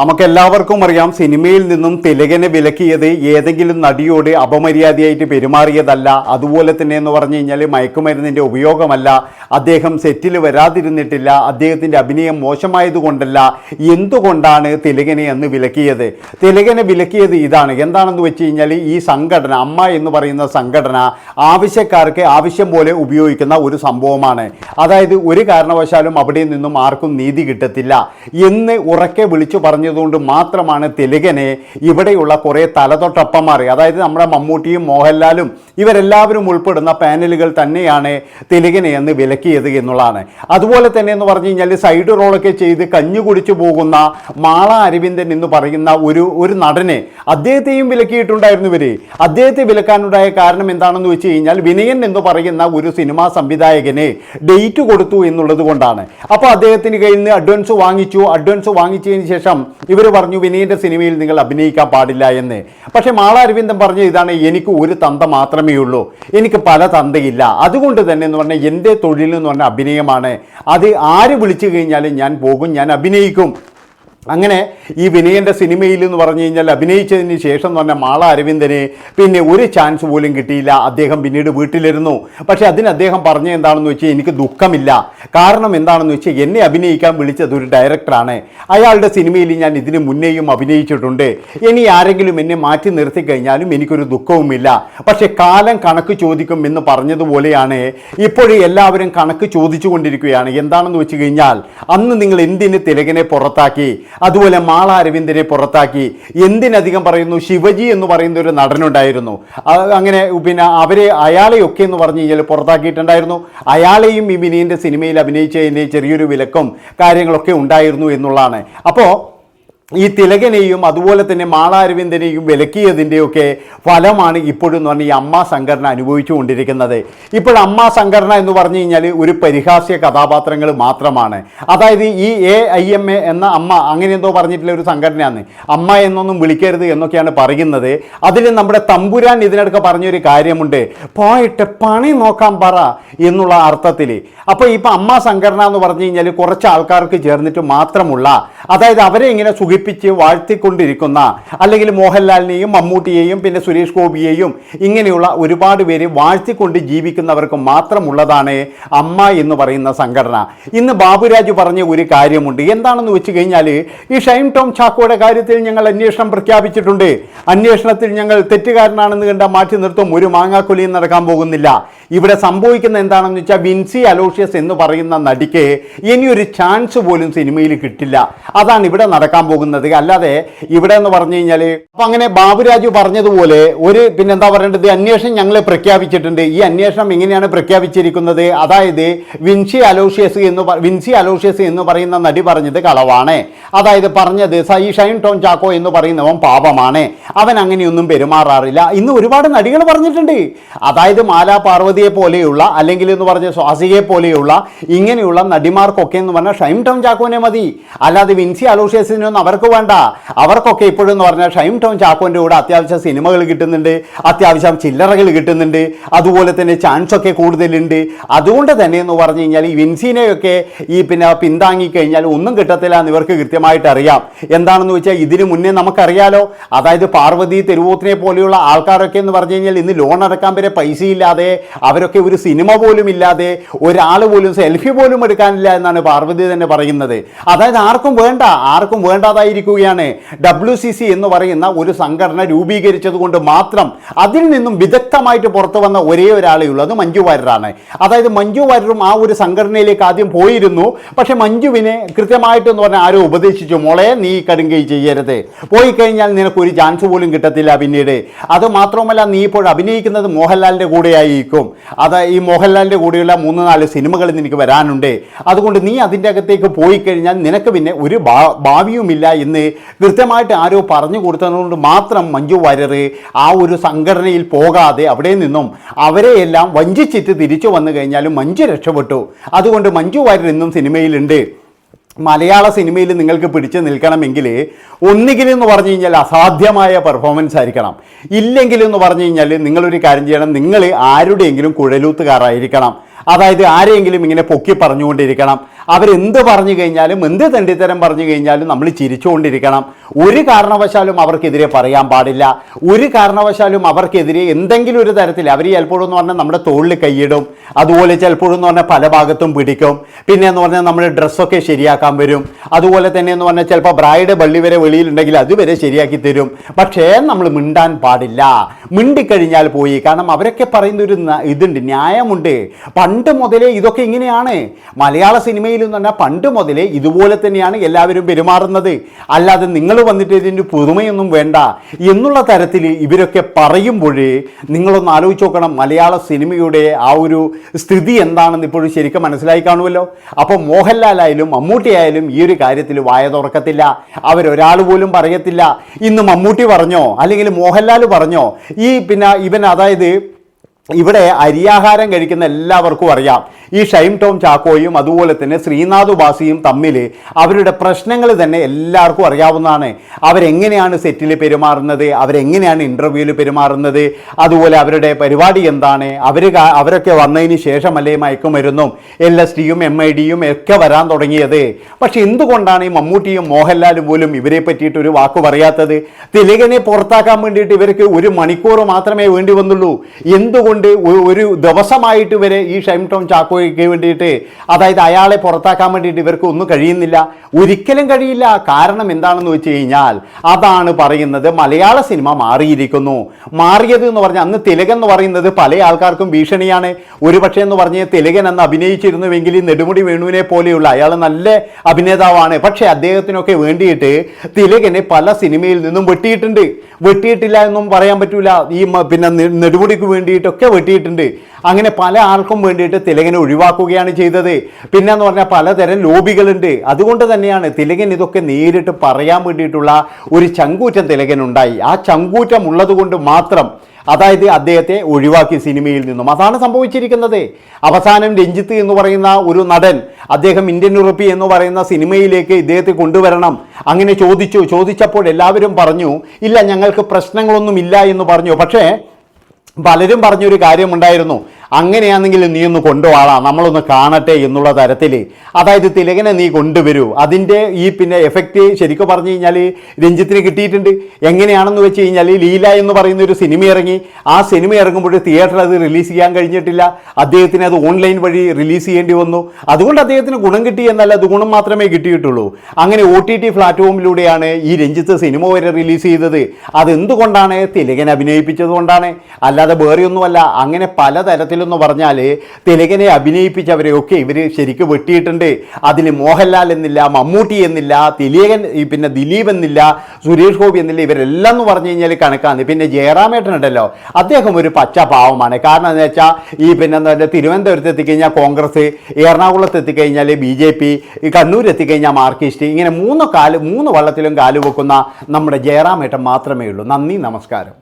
നമുക്കെല്ലാവർക്കും അറിയാം സിനിമയിൽ നിന്നും തിലകനെ വിലക്കിയത് ഏതെങ്കിലും നടിയോട് അപമര്യാദയായിട്ട് പെരുമാറിയതല്ല. അതുപോലെ തന്നെ എന്ന് പറഞ്ഞു കഴിഞ്ഞാൽ മയക്കുമരുന്നിന്റെ ഉപയോഗമല്ല. അദ്ദേഹം സെറ്റിൽ വരാതിരുന്നിട്ടില്ല. അദ്ദേഹത്തിന്റെ അഭിനയം മോശമായതുകൊണ്ടല്ല. എന്തുകൊണ്ടാണ് തിലകനെ അന്ന് വിലക്കിയത്? തിലകനെ വിലക്കിയത് ഇതാണ്. എന്താണെന്ന് വെച്ച് കഴിഞ്ഞാൽ ഈ സംഘടന അമ്മ എന്ന് പറയുന്ന സംഘടന ആവശ്യക്കാർക്ക് ആവശ്യം പോലെ ഉപയോഗിക്കുന്ന ഒരു സംഭവമാണ്. അതായത് ഒരു കാരണവശാലും അവിടെ നിന്നും ആർക്കും നീതി കിട്ടത്തില്ല. എന്ന് ഉറക്കെ വിളിച്ചു പറഞ്ഞതുകൊണ്ട് മാത്രമാണ് തിലകനെ ഇവിടെയുള്ള കുറേ തലതൊട്ടപ്പന്മാർ അതായത് നമ്മുടെ മമ്മൂട്ടിയും മോഹൻലാലും ഇവരെല്ലാവരും ഉൾപ്പെടുന്ന പാനലുകൾ തന്നെയാണ് തിലകനെ എന്ന് വിലക്കിയത് എന്നുള്ളതാണ്. അതുപോലെ തന്നെ എന്ന് പറഞ്ഞു കഴിഞ്ഞാൽ സൈഡ് റോളൊക്കെ ചെയ്ത് കഞ്ഞു കുടിച്ചു പോകുന്ന മാള അരവിന്ദൻ എന്ന് പറയുന്ന ഒരു ഒരു നടനെ അദ്ദേഹത്തെയും വിലക്കിയിട്ടുണ്ടായിരുന്നു ഇവർ. അദ്ദേഹത്തെ വിലക്കാനുണ്ടായ കാരണം എന്താണെന്ന് വെച്ച് കഴിഞ്ഞാൽ വിനയൻ എന്ന് പറയുന്ന ഒരു സിനിമാ സംവിധായകന് ഡേറ്റ് കൊടുത്തു എന്നുള്ളത് കൊണ്ടാണ്. അപ്പോൾ അദ്ദേഹത്തിന് കയ്യിൽ നിന്ന് അഡ്വാൻസ് വാങ്ങിച്ചു. അഡ്വാൻസ് വാങ്ങിച്ചതിന് ശേഷം ഇവർ പറഞ്ഞു വിനീന്റെ സിനിമയിൽ നിങ്ങൾ അഭിനയിക്കാൻ പാടില്ല എന്ന്. പക്ഷേ മാള അരവിന്ദൻ പറഞ്ഞ ഇതാണ് എനിക്ക് ഒരു തന്ത മാത്രമേ ഉള്ളൂ. എനിക്ക് പല തന്തയില്ല. അതുകൊണ്ട് തന്നെ എന്ന് പറഞ്ഞാൽ എന്റെ തൊഴിൽ എന്ന് പറഞ്ഞാൽ അഭിനയമാണ്. അത് ആര് വിളിച്ചു കഴിഞ്ഞാലും ഞാൻ പോകും ഞാൻ അഭിനയിക്കും. അങ്ങനെ ഈ വിനയന്റെ സിനിമയിൽ എന്ന് പറഞ്ഞു കഴിഞ്ഞാൽ അഭിനയിച്ചതിന് ശേഷം എന്ന് പറഞ്ഞാൽ മാള അരവിന്ദന് പിന്നെ ഒരു ചാൻസ് പോലും കിട്ടിയില്ല. അദ്ദേഹം പിന്നീട് വീട്ടിലിരുന്നു. പക്ഷേ അതിന് അദ്ദേഹം പറഞ്ഞ എന്താണെന്ന് വെച്ചാൽ എനിക്ക് ദുഃഖമില്ല. കാരണം എന്താണെന്ന് വെച്ചാൽ എന്നെ അഭിനയിക്കാൻ വിളിച്ചത് ഒരു ഡയറക്ടറാണ് അയാളുടെ സിനിമയിൽ ഞാൻ ഇതിന് മുന്നേയും അഭിനയിച്ചിട്ടുണ്ട്. ഇനി ആരെങ്കിലും എന്നെ മാറ്റി നിർത്തി കഴിഞ്ഞാലും എനിക്കൊരു ദുഃഖവുമില്ല. പക്ഷേ കാലം കണക്ക് ചോദിക്കും എന്ന് പറഞ്ഞതുപോലെയാണ് ഇപ്പോഴും എല്ലാവരും കണക്ക് ചോദിച്ചു കൊണ്ടിരിക്കുകയാണ് എന്താണെന്ന് വെച്ച് കഴിഞ്ഞാൽ അന്ന് നിങ്ങൾ എന്തിന് തിലകനെ പുറത്താക്കി? അതുപോലെ മാള അരവിന്ദനെ പുറത്താക്കി. എന്തിനധികം പറയുന്നു? ശിവജി എന്ന് പറയുന്ന ഒരു നടനുണ്ടായിരുന്നു. അങ്ങനെ പിന്നെ അവരെ അയാളെയൊക്കെ എന്ന് പറഞ്ഞു കഴിഞ്ഞാൽ പുറത്താക്കിയിട്ടുണ്ടായിരുന്നു. അയാളെയും ഈ വിനീന്റെ സിനിമയിൽ അഭിനയിച്ചതിന്റെ ചെറിയൊരു വിലക്കും കാര്യങ്ങളൊക്കെ ഉണ്ടായിരുന്നു എന്നുള്ളതാണ്. അപ്പോൾ ഈ തിലകനെയും അതുപോലെ തന്നെ മാള അരവിന്ദനെയും വിലക്കിയതിന്റെയൊക്കെ ഫലമാണ് ഇപ്പോഴും പറഞ്ഞാൽ ഈ അമ്മ സംഘടന അനുഭവിച്ചു കൊണ്ടിരിക്കുന്നത്. ഇപ്പോൾ അമ്മ സംഘടന എന്ന് പറഞ്ഞു കഴിഞ്ഞാൽ ഒരു പരിഹാസ്യ കഥാപാത്രങ്ങൾ മാത്രമാണ്. അതായത് ഈ എ ഐ എം എ എന്ന അമ്മ അങ്ങനെ എന്തോ പറഞ്ഞിട്ടുള്ള ഒരു സംഘടനയാണ്. അമ്മ എന്നൊന്നും വിളിക്കരുത് എന്നൊക്കെയാണ് പറയുന്നത്. അതിൽ നമ്മുടെ തമ്പുരാൻ ഇതിനിടയ്ക്ക് പറഞ്ഞൊരു കാര്യമുണ്ട്. പോയിട്ട് പണി നോക്കാൻ പറ എന്നുള്ള അർത്ഥത്തിൽ. അപ്പോൾ ഇപ്പോൾ അമ്മ സംഘടന എന്ന് പറഞ്ഞു കഴിഞ്ഞാൽ കുറച്ച് ആൾക്കാർക്ക് ചേർന്നിട്ട് മാത്രമുള്ള അതായത് അവരെ ഇങ്ങനെ സുഖിപ്പിച്ച് വാഴ്ത്തിക്കൊണ്ടിരിക്കുന്ന അല്ലെങ്കിൽ മോഹൻലാലിനെയും മമ്മൂട്ടിയെയും പിന്നെ സുരേഷ് ഗോപിയെയും ഇങ്ങനെയുള്ള ഒരുപാട് പേര് വാഴ്ത്തിക്കൊണ്ട് ജീവിക്കുന്നവർക്ക് മാത്രമുള്ളതാണ് അമ്മ എന്ന് പറയുന്ന സംഘടന. ഇന്ന് ബാബുരാജ് പറഞ്ഞ ഒരു കാര്യമുണ്ട്. എന്താണെന്ന് വെച്ച് കഴിഞ്ഞാൽ ഈ ഷൈം ടോം ചാക്കോയുടെ കാര്യത്തിൽ ഞങ്ങൾ അന്വേഷണം പ്രഖ്യാപിച്ചിട്ടുണ്ട്. അന്വേഷണത്തിൽ ഞങ്ങൾ തെറ്റുകാരനാണെന്ന് കണ്ട മാറ്റി നിർത്തും. ഒരു മാങ്ങാക്കൊലിയും നടക്കാൻ പോകുന്നില്ല. ഇവിടെ സംഭവിക്കുന്ന എന്താണെന്ന് വെച്ചാൽ വിൻസി അലോഷ്യസ് എന്ന് പറയുന്ന നടിക്ക് ഇനിയൊരു ചാൻസ് പോലും സിനിമയിൽ കിട്ടില്ല. അതാണ് ഇവിടെ നടക്കാൻ പോകുന്നത്. അല്ലാതെ ഇവിടെ എന്ന് പറഞ്ഞു കഴിഞ്ഞാൽ അപ്പം അങ്ങനെ ബാബുരാജു പറഞ്ഞതുപോലെ ഒരു പിന്നെന്താ പറയേണ്ടത്? അന്വേഷണം ഞങ്ങൾ പ്രഖ്യാപിച്ചിട്ടുണ്ട്. ഈ അന്വേഷണം എങ്ങനെയാണ് പ്രഖ്യാപിച്ചിരിക്കുന്നത്? അതായത് വിൻസി അലോഷ്യസ് എന്ന് വിൻസി അലോഷ്യസ് എന്ന് പറയുന്ന നടി പറഞ്ഞത് കളവാണ്. അതായത് പറഞ്ഞത് സൈ ഷൈൻ ടോൺ ചാക്കോ എന്ന് പറയുന്നവൻ പാപമാണ്. അവൻ അങ്ങനെയൊന്നും പെരുമാറാറില്ല. ഇന്ന് ഒരുപാട് നടികൾ പറഞ്ഞിട്ടുണ്ട്. അതായത് മാല പാർവതിയെ പോലെയുള്ള അല്ലെങ്കിൽ എന്ന് പറഞ്ഞ സ്വാസികയെ പോലെയുള്ള ഇങ്ങനെയുള്ള നടിമാർക്കൊക്കെ എന്ന് പറഞ്ഞാൽ ഷൈം ടൗൺ ചാക്കോനെ മതി. അല്ലാതെ വിൻസി അലോഷ്യസിനൊന്നും അവർക്ക് വേണ്ട. അവർക്കൊക്കെ ഇപ്പോഴും എന്ന് പറഞ്ഞാൽ ഷൈം ടൗൺ ചാക്കോന്റെ കൂടെ അത്യാവശ്യം സിനിമകൾ കിട്ടുന്നുണ്ട് അത്യാവശ്യം ചില്ലറകൾ കിട്ടുന്നുണ്ട് അതുപോലെ തന്നെ ചാൻസ് ഒക്കെ കൂടുതലുണ്ട്. അതുകൊണ്ട് തന്നെ എന്ന് പറഞ്ഞു കഴിഞ്ഞാൽ ഈ വിൻസിനെയൊക്കെ ഈ പിന്നെ പിന്താങ്ങി കഴിഞ്ഞാൽ ഒന്നും കിട്ടത്തില്ല എന്ന് ഇവർക്ക് കൃത്യമായിട്ട് അറിയാം. എന്താണെന്ന് വെച്ചാൽ ഇതിനു മുന്നേ നമുക്കറിയാലോ അതായത് പാർവതി തെരുവോത്തിനെ പോലെയുള്ള ആൾക്കാരൊക്കെ എന്ന് പറഞ്ഞു കഴിഞ്ഞാൽ ഇന്ന് ലോൺ അടക്കാൻ വരെ പൈസ ഇല്ലാതെ അവരൊക്കെ ഒരു സിനിമ പോലും ഇല്ലാതെ ഒരാൾ പോലും സെൽഫി പോലും എടുക്കാനില്ല എന്നാണ് പാർവതി തന്നെ പറയുന്നത്. അതായത് ആർക്കും വേണ്ട ആർക്കും വേണ്ടാതായിരിക്കുകയാണ്. ഡബ്ല്യു സി സി എന്ന് പറയുന്ന ഒരു സംഘടന രൂപീകരിച്ചത് കൊണ്ട് മാത്രം അതിൽ നിന്നും വിദഗ്ധമായിട്ട് പുറത്തു വന്ന ഒരേ ഒരാളേ ഉള്ളൂ. അത് മഞ്ജു വാര്യറാണ് അതായത് മഞ്ജു വാര്യറും ആ ഒരു സംഘടനയിലേക്ക് ആദ്യം പോയിരുന്നു. പക്ഷെ മഞ്ജുവിനെ കൃത്യമായിട്ട് എന്ന് പറഞ്ഞാൽ ആരോ ഉപദേശിച്ചു. മോളെ നീ കടുങ്കൈ ചെയ്യരുത്. പോയി കഴിഞ്ഞാൽ നിനക്ക് ഒരു ചാൻസ് പോലും കിട്ടത്തില്ല പിന്നീട്. അത് മാത്രമല്ല നീ ഇപ്പോൾ അഭിനയിക്കുന്നത് മോഹൻലാലിന്റെ കൂടെയായിരിക്കും. അത് ഈ മോഹൻലാലിന്റെ കൂടെയുള്ള മൂന്ന് നാല് സിനിമകളിൽ നിനക്ക് വരാനുണ്ട്. അതുകൊണ്ട് നീ അതിന്റെ അകത്തേക്ക് പോയി കഴിഞ്ഞാൽ നിനക്ക് പിന്നെ ഒരു ഭാവിയുമില്ല എന്ന് കൃത്യമായിട്ട് ആരോ പറഞ്ഞു കൊടുത്തതുകൊണ്ട് മാത്രം മഞ്ജു വാര്യർ ആ ഒരു സംഘടനയിൽ പോകാതെ അവിടെ നിന്നും അവരെയെല്ലാം വഞ്ചിച്ചിട്ട് തിരിച്ചു വന്നു കഴിഞ്ഞാലും മഞ്ജു രക്ഷപ്പെട്ടു. അതുകൊണ്ട് മഞ്ജു വാര്യർ ഇന്നും സിനിമയിലുണ്ട്. മലയാള സിനിമയിൽ നിങ്ങൾക്ക് പിടിച്ചു നിൽക്കണമെങ്കിൽ ഒന്നുകിൽ എന്ന് പറഞ്ഞു കഴിഞ്ഞാൽ അസാധ്യമായ പെർഫോമൻസ് ആയിരിക്കണം. ഇല്ലെങ്കിൽ എന്ന് പറഞ്ഞു കഴിഞ്ഞാൽ നിങ്ങളൊരു കാര്യം ചെയ്യണം. നിങ്ങൾ ആരുടെയെങ്കിലും കുഴലൂത്തുകാരായിരിക്കണം. അതായത് ആരെയെങ്കിലും ഇങ്ങനെ പൊക്കി പറഞ്ഞുകൊണ്ടിരിക്കണം. അവരെന്ത് പറഞ്ഞു കഴിഞ്ഞാലും എന്ത് തെണ്ടിത്തരം പറഞ്ഞു കഴിഞ്ഞാലും നമ്മൾ ചിരിച്ചുകൊണ്ടിരിക്കണം. ഒരു കാരണവശാലും അവർക്കെതിരെ പറയാൻ പാടില്ല. ഒരു കാരണവശാലും അവർക്കെതിരെ എന്തെങ്കിലും ഒരു തരത്തിൽ അവർ ചിലപ്പോഴെന്ന് പറഞ്ഞാൽ നമ്മുടെ തോളിൽ കൈയിടും. അതുപോലെ ചിലപ്പോഴെന്ന് പറഞ്ഞാൽ പല ഭാഗത്തും പിടിക്കും. പിന്നെ എന്ന് പറഞ്ഞാൽ നമ്മുടെ ഡ്രസ്സൊക്കെ ശരിയാക്കാൻ വരും. അതുപോലെ തന്നെ എന്ന് പറഞ്ഞാൽ ചിലപ്പോൾ ബ്രൈഡ് പള്ളി വരെ വെളിയിലുണ്ടെങ്കിൽ അതുവരെ ശരിയാക്കി തരും. പക്ഷേ നമ്മൾ മിണ്ടാൻ പാടില്ല. മിണ്ടിക്കഴിഞ്ഞാൽ പോയി. കാരണം അവരൊക്കെ പറയുന്ന ഒരു ഇതുണ്ട് ന്യായമുണ്ട്. പണ്ട് മുതലേ ഇതൊക്കെ ഇങ്ങനെയാണ്. മലയാള സിനിമയിൽ എന്ന് പറഞ്ഞാൽ പണ്ട് മുതലേ ഇതുപോലെ തന്നെയാണ് എല്ലാവരും പെരുമാറുന്നത്. അല്ലാതെ നിങ്ങൾ വന്നിട്ട് ഇതിന്റെ പുതുമയൊന്നും വേണ്ട എന്നുള്ള തരത്തിൽ ഇവരൊക്കെ പറയുമ്പോഴേ നിങ്ങളൊന്ന് ആലോചിച്ച് നോക്കണം മലയാള സിനിമയുടെ ആ ഒരു സ്ഥിതി എന്താണെന്ന് ഇപ്പോഴും ശരിക്കും മനസ്സിലായി കാണുമല്ലോ. അപ്പോൾ മോഹൻലാലായാലും മമ്മൂട്ടിയായാലും ഈ ഒരു കാര്യത്തിൽ വായ തുറക്കത്തില്ല. അവരൊരാൾ പോലും പറയത്തില്ല. ഇന്ന് മമ്മൂട്ടി പറഞ്ഞോ അല്ലെങ്കിൽ മോഹൻലാൽ പറഞ്ഞോ ഈ പിന്നെ ഇവൻ അതായത് ഇവിടെ അരിയാഹാരം കഴിക്കുന്ന എല്ലാവർക്കും അറിയാം. ഈ ഷൈം ടോം ചാക്കോയും അതുപോലെ തന്നെ ശ്രീനാഥ് ബാസിയും തമ്മിൽ അവരുടെ പ്രശ്നങ്ങൾ തന്നെ എല്ലാവർക്കും അറിയാവുന്നതാണ്. അവരെങ്ങനെയാണ് സെറ്റിൽ പെരുമാറുന്നത്? അവരെങ്ങനെയാണ് ഇന്റർവ്യൂവിൽ പെരുമാറുന്നത്? അതുപോലെ അവരുടെ പരിപാടി എന്താണ്? അവർ അവരൊക്കെ വന്നതിന് ശേഷമല്ലേ മയക്കുമരുന്നും എൽ എസ് ടിയും എം ഐ ഡിയും ഒക്കെ വരാൻ തുടങ്ങിയത്. പക്ഷെ എന്തുകൊണ്ടാണ് ഈ മമ്മൂട്ടിയും മോഹൻലാലും പോലും ഇവരെ പറ്റിയിട്ട് ഒരു വാക്ക് പറയാത്തത്? തിലകനെ പുറത്താക്കാൻ വേണ്ടിയിട്ട് ഇവർക്ക് ഒരു മണിക്കൂർ മാത്രമേ വേണ്ടി വന്നുള്ളൂ. എന്തുകൊണ്ട് ഒരു ദിവസമായിട്ട് ഇവരെ ഈ ഷൈം ടോം ചാക്കോയ്ക്ക് വേണ്ടിയിട്ട് അതായത് അയാളെ പുറത്താക്കാൻ വേണ്ടിയിട്ട് ഇവർക്ക് ഒന്നും കഴിയുന്നില്ല. ഒരിക്കലും കഴിയില്ല. കാരണം എന്താണെന്ന് വെച്ച് കഴിഞ്ഞാൽ അതാണ് പറയുന്നത് മലയാള സിനിമ മാറിയിരിക്കുന്നു. മാറിയത് എന്ന് പറഞ്ഞാൽ അന്ന് തിലകൻ എന്ന് പറയുന്നത് പല ആൾക്കാർക്കും ഭീഷണിയാണ്. ഒരുപക്ഷെ എന്ന് പറഞ്ഞ് തിലകൻ അന്ന് അഭിനയിച്ചിരുന്നുവെങ്കിൽ ഈ നെടുമുടി വേണുവിനെ പോലെയുള്ള അയാൾ നല്ല അഭിനേതാവാണ്. പക്ഷേ അദ്ദേഹത്തിനൊക്കെ വേണ്ടിയിട്ട് തിലകനെ പല സിനിമയിൽ നിന്നും വെട്ടിയിട്ടുണ്ട്. വെട്ടിയിട്ടില്ല എന്നും പറയാൻ പറ്റൂല. ഈ പിന്നെ നെടുമുടിക്ക് വേണ്ടിയിട്ടൊക്കെ വെട്ടിയിട്ടുണ്ട്. അങ്ങനെ പല ആൾക്കും വേണ്ടിയിട്ട് തിലകനെ ഒഴിവാക്കുകയാണ് ചെയ്തത്. പിന്നെ എന്ന് പറഞ്ഞാൽ പലതരം ലോബികളുണ്ട്. അതുകൊണ്ട് തന്നെയാണ് തിലകൻ ഇതൊക്കെ നേരിട്ട് പറയാൻ വേണ്ടിയിട്ടുള്ള ഒരു ചങ്കൂറ്റം തിലകൻ ഉണ്ടായി ആ ചങ്കൂറ്റം ഉള്ളതുകൊണ്ട് മാത്രം അതായത് അദ്ദേഹത്തെ ഒഴിവാക്കി സിനിമയിൽ നിന്നും. അതാണ് സംഭവിച്ചിരിക്കുന്നത്. അവസാനം രഞ്ജിത്ത് എന്ന് പറയുന്ന ഒരു നടൻ അദ്ദേഹം ഇന്ത്യൻ ഉറപ്പി എന്ന് പറയുന്ന സിനിമയിലേക്ക് ഇദ്ദേഹത്തെ കൊണ്ടുവരണം. അങ്ങനെ ചോദിച്ചു. ചോദിച്ചപ്പോൾ എല്ലാവരും പറഞ്ഞു ഇല്ല ഞങ്ങൾക്ക് പ്രശ്നങ്ങളൊന്നും ഇല്ല എന്ന് പറഞ്ഞു. പക്ഷേ പലരും പറഞ്ഞൊരു കാര്യമുണ്ടായിരുന്നു. അങ്ങനെയാണെങ്കിൽ നീ ഒന്ന് കൊണ്ടുപോകാം നമ്മളൊന്ന് കാണട്ടെ എന്നുള്ള തരത്തിൽ അതായത് തിലകനെ നീ കൊണ്ടുവരൂ. അതിന്റെ ഈ പിന്നെ എഫക്റ്റ് ശരിക്കും പറഞ്ഞു കഴിഞ്ഞാൽ രഞ്ജിത്തിന് കിട്ടിയിട്ടുണ്ട്. എങ്ങനെയാണെന്ന് വെച്ച് കഴിഞ്ഞാൽ ലീല എന്ന് പറയുന്ന ഒരു സിനിമ ഇറങ്ങി. ആ സിനിമ ഇറങ്ങുമ്പോൾ തിയേറ്ററിൽ അത് റിലീസ് ചെയ്യാൻ കഴിഞ്ഞിട്ടില്ല. അദ്ദേഹത്തിന് അത് ഓൺലൈൻ വഴി റിലീസ് ചെയ്യേണ്ടി വന്നു. അതുകൊണ്ട് അദ്ദേഹത്തിന് ഗുണം കിട്ടി എന്നല്ല അത് ഗുണം മാത്രമേ കിട്ടിയിട്ടുള്ളൂ. അങ്ങനെ ഒ ടി ടി പ്ലാറ്റ്ഫോമിലൂടെയാണ് ഈ രഞ്ജിത്ത് സിനിമ വരെ റിലീസ് ചെയ്തത്. അതെന്തുകൊണ്ടാണ് തിലകൻ അഭിനയിപ്പിച്ചത് കൊണ്ടാണ്? അല്ലാതെ വേറെയൊന്നുമല്ല അങ്ങനെ പലതരത്തിലെന്ന് പറഞ്ഞാൽ തിലകനെ അഭിനയിപ്പിച്ചവരെയൊക്കെ ഇവർ ശരിക്കും വെട്ടിയിട്ടുണ്ട്. അതിൽ മോഹൻലാൽ എന്നില്ല മമ്മൂട്ടി എന്നില്ല തിലകൻ പിന്നെ ദിലീപ് എന്നില്ല സുരേഷ് ഗോപി എന്നില്ല ഇവരെല്ലാം എന്ന് പറഞ്ഞു കഴിഞ്ഞാൽ കണക്കാണ്. പിന്നെ ജയറാമേട്ടൻ ഉണ്ടല്ലോ അദ്ദേഹം ഒരു പച്ച പാവമാണ്. കാരണം എന്ന് വെച്ചാൽ ഈ പിന്നെ എന്താ പറയുക തിരുവനന്തപുരത്ത് എത്തിക്കഴിഞ്ഞാൽ കോൺഗ്രസ് എറണാകുളത്ത് എത്തിക്കഴിഞ്ഞാൽ ബി ജെ പി കണ്ണൂർ എത്തിക്കഴിഞ്ഞാൽ മാർക്കിസ്റ്റ് ഇങ്ങനെ മൂന്ന് കാൽ മൂന്ന് വള്ളത്തിലും കാൽ വെക്കുന്ന നമ്മുടെ ജയറാമേട്ടൻ മാത്രമേ ഉള്ളൂ. നന്ദി നമസ്കാരം.